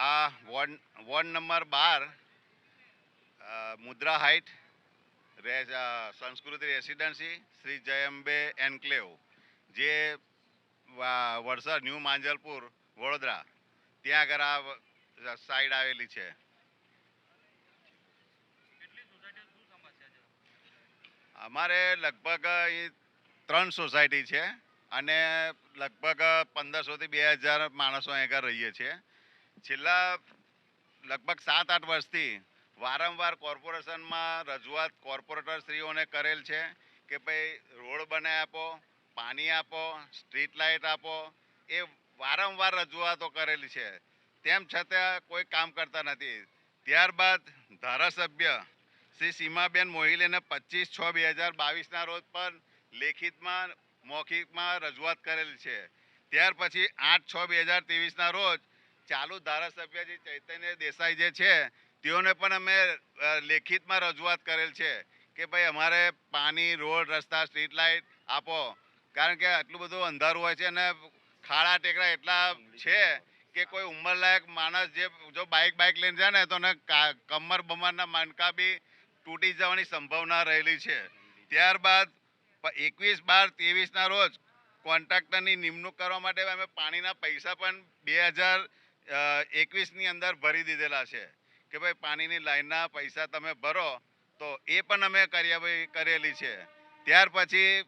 આ ward ward number બાર Mudra height રે સંસ્કૃતિ રેસિડેન્સી શ્રી જયંબે એન્કલેવ જે વડસર ન્યૂ માંજલપુર વડોદરા. ત્યાં આગળ આ સાઈડ આવેલી છે. અમારે લગભગ ત્રણ સોસાયટી છે અને લગભગ પંદરસોથી બે હજાર માણસો અહીંયા રહીએ છીએ. છેલ્લા લગભગ સાત, આઠ વર્ષથી વારંવાર કોર્પોરેશનમાં રજૂઆત કોર્પોરેટરશ્રીઓને કરેલ છે કે ભાઈ, રોડ બનાવી આપો, પાણી આપો, સ્ટ્રીટ લાઇટ આપો, એ વારંવાર રજૂઆતો કરેલી છે. તેમ છતાં કોઈ કામ કરતા નથી. ત્યારબાદ ધારાસભ્ય શ્રી સીમાબેન મોહિલેને પચીસ છ, બે હજાર બાવીસના રોજ પર લેખિતમાં, મૌખિકમાં રજૂઆત કરેલી છે. ત્યાર પછી આઠ છ, બે હજાર ત્રેવીસના રોજ ચાલુ ધારાસભ્ય જે ચૈતન્ય દેસાઈ જે છે, તેઓને પણ અમે લેખિતમાં રજૂઆત કરેલ છે કે ભાઈ અમારે પાણી, રોડ, રસ્તા, સ્ટ્રીટ લાઇટ આપો. કારણ કે આટલું બધું અંધારું હોય છે અને ખાડા, ટેકરા એટલા છે કે કોઈ ઉંમરલાયક માણસ જે, જો બાઇક બાઇક લઈને જાય ને તો એને કમર બમરના માનકા બી તૂટી જવાની સંભાવના રહેલી છે. ત્યારબાદ એકવીસ બાર ત્રેવીસના રોજ કોન્ટ્રાક્ટરની નિમણૂક કરવા માટે અમે પાણીના પૈસા પણ બે હજાર એકવીસની અંદર ભરી દીધેલા છે કે ભાઈ પાણીની લાઈનના પૈસા તમે ભરો તો એ પણ અમે કાર્યવાહી કરેલી છે. ત્યાર પછી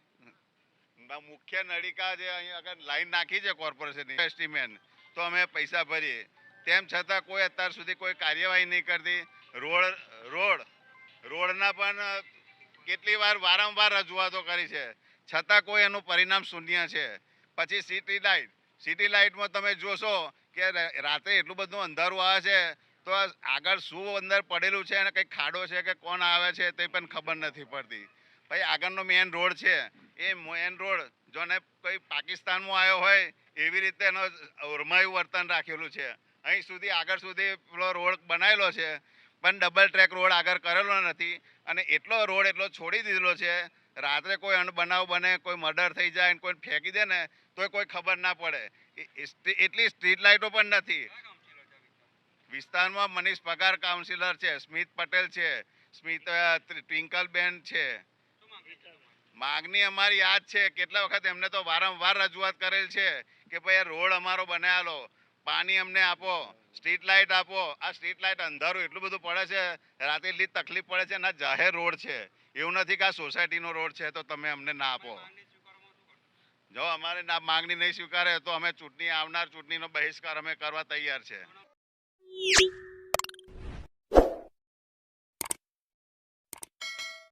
મુખ્ય નળિકા જે અહીં આગળ લાઈન નાખી છે કોર્પોરેશનની એસ્ટિમેટ તો અમે પૈસા ભરીએ. તેમ છતાં કોઈ અત્યાર સુધી કોઈ કાર્યવાહી નહીં કરતી. રોડ રોડ, રોડના પણ કેટલી વાર વારંવાર રજૂઆતો કરી છે. છતાં કોઈ એનું પરિણામ શૂન્ય છે. પછી સિટી લાઇટ સિટી લાઇટમાં તમે જોશો કે રાતે એટલું બધું અંધારું આવે છે, તો આગળ શું અંદર પડેલું છે અને કંઈ ખાડો છે કે કોણ આવે છે તે પણ ખબર નથી પડતી. ભાઈ, આગળનો મેન રોડ છે. એ મેન રોડ જોને કોઈ પાકિસ્તાનમાં આવ્યો હોય, એવી રીતે એનો ઓરમાયું વર્તન રાખેલું છે. અહીં સુધી, આગળ સુધી પેલો રોડ બનાવેલો છે, પણ ડબલ ટ્રેક રોડ આગળ કરેલો નથી અને એટલો રોડ એટલો છોડી દીધેલો છે, રાત્રે કોઈ અણબનાવ બને, કોઈ મર્ડર થઈ જાય કોઈ ફેંકી દે ને, તોય કોઈ ખબર ના પડે. એટલી સ્ટ્રીટ લાઇટો પણ નથી. વિસ્તારમાં મનીષ પગાર કાઉન્સિલર છે, સ્મિત પટેલ છે, સ્મિત ટ્વિંકલબેન છે. માગણી અમારી યાદ છે, કેટલા વખત એમને તો વારંવાર રજૂઆત કરેલ છે કે ભાઈ રોડ અમારો બનાવેલો, પાણી અમને આપો, સ્ટ્રીટ લાઇટ આપો. આ સ્ટ્રીટ લાઇટ અંધારું એટલું બધું પડે છે, રાતે એટલી તકલીફ પડે છે ના જાહેર રોડ છે. એવું નથી કે આ સોસાયટીનો રોડ છે, તો તમે અમને ના આપો. જો અમારે ના માંગણી નહીં સ્વીકારે તો અમે ચૂંટણી આવનાર ચૂંટણીનો બહિષ્કાર અમે કરવા તૈયાર છે.